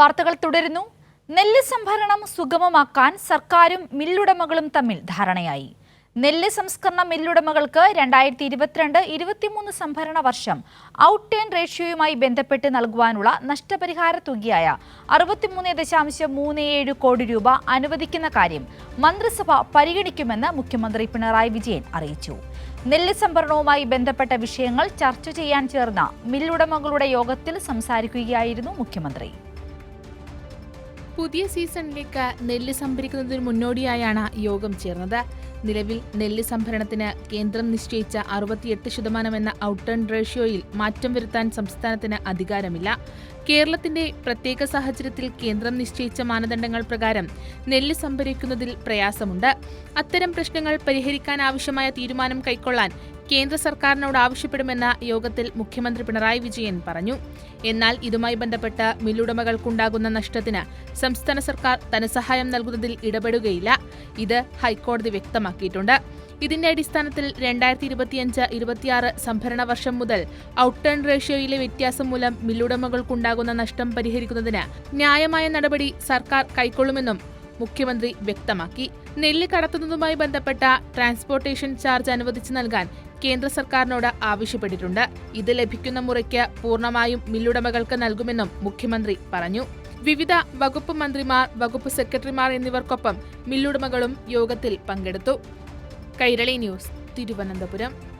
വാർത്തകൾ തുടരുന്നു. നെല്ല് സംഭരണം സുഗമമാക്കാൻ സർക്കാരും മില്ലുടമകളും തമ്മിൽ ധാരണയായി. നെല്ല് സംസ്കരണ മില്ലുടമകൾക്ക് രണ്ടായിരത്തി ഇരുപത്തിരണ്ട് ഇരുപത്തിമൂന്ന് സംഭരണ വർഷം ഔട്ട് ടേൺ റേഷ്യോയുമായി ബന്ധപ്പെട്ട് നൽകുവാനുള്ള നഷ്ടപരിഹാര തുകയായ അറുപത്തിമൂന്ന് ദശാംശം മൂന്ന് ഏഴ് കോടി രൂപ അനുവദിക്കുന്ന കാര്യം മന്ത്രിസഭ പരിഗണിക്കുമെന്ന് മുഖ്യമന്ത്രി പിണറായി വിജയൻ അറിയിച്ചു. നെല്ല് സംഭരണവുമായി ബന്ധപ്പെട്ട വിഷയങ്ങൾ ചർച്ച ചെയ്യാൻ ചേർന്ന മില്ലുടമകളുടെ യോഗത്തിൽ സംസാരിക്കുകയായിരുന്നു മുഖ്യമന്ത്രി. പുതിയ സീസണിലേക്ക് നെല്ല് സംഭരിക്കുന്നതിന് മുന്നോടിയായാണ് യോഗം ചേർന്നത്. നിലവിൽ നെല്ല് സംഭരണത്തിന് കേന്ദ്രം നിശ്ചയിച്ച അറുപത്തിയെട്ട് ശതമാനം എന്ന ഔട്ടേൺ റേഷ്യോയിൽ മാറ്റം വരുത്താൻ സംസ്ഥാനത്തിന് അധികാരമില്ല. കേരളത്തിന്റെ പ്രത്യേക സാഹചര്യത്തിൽ കേന്ദ്രം നിശ്ചയിച്ച മാനദണ്ഡങ്ങൾ പ്രകാരം നെല്ല് സംഭരിക്കുന്നതിൽ പ്രയാസമുണ്ട്. അത്തരം പ്രശ്നങ്ങൾ പരിഹരിക്കാൻ ആവശ്യമായ തീരുമാനം കൈക്കൊള്ളാൻ കേന്ദ്ര സർക്കാരിനോട് ആവശ്യപ്പെടുമെന്ന് യോഗത്തിൽ മുഖ്യമന്ത്രി പിണറായി വിജയൻ പറഞ്ഞു. എന്നാൽ ഇതുമായി ബന്ധപ്പെട്ട് മില്ലുടമകൾക്കുണ്ടാകുന്ന നഷ്ടത്തിന് സംസ്ഥാന സർക്കാർ ധനസഹായം നൽകുന്നതിൽ ഇടപെടുകയില്ല. ഇത് ഹൈക്കോടതി വ്യക്തമാക്കിയിട്ടുണ്ട്. ഇതിന്റെ അടിസ്ഥാനത്തിൽ രണ്ടായിരത്തി ഇരുപത്തിയഞ്ച് ഇരുപത്തിയാറ് സംഭരണ വർഷം മുതൽ ഔട്ട് ടേൺ റേഷ്യോയിലെ വ്യത്യാസം മൂലം മില്ലുടമകൾക്കുണ്ടാകുന്ന നഷ്ടം പരിഹരിക്കുന്നതിന് ന്യായമായ നടപടി സർക്കാർ കൈക്കൊള്ളുമെന്നും മുഖ്യമന്ത്രി വ്യക്തമാക്കി. നെല്ല് കടത്തുന്നതുമായി ബന്ധപ്പെട്ട ട്രാൻസ്പോർട്ടേഷൻ ചാർജ് അനുവദിച്ചു നൽകാൻ കേന്ദ്ര സർക്കാരിനോട് ആവശ്യപ്പെട്ടിട്ടുണ്ട്. ഇത് ലഭിക്കുന്ന മുറയ്ക്ക് പൂർണമായും മില്ലുടമകൾക്ക് നൽകുമെന്നും മുഖ്യമന്ത്രി പറഞ്ഞു. വിവിധ വകുപ്പ് മന്ത്രിമാർ വകുപ്പ് സെക്രട്ടറിമാർ എന്നിവർക്കൊപ്പം മില്ലുടമകളും യോഗത്തിൽ പങ്കെടുത്തു. കൈരളി ന്യൂസ് തിരുവനന്തപുരം.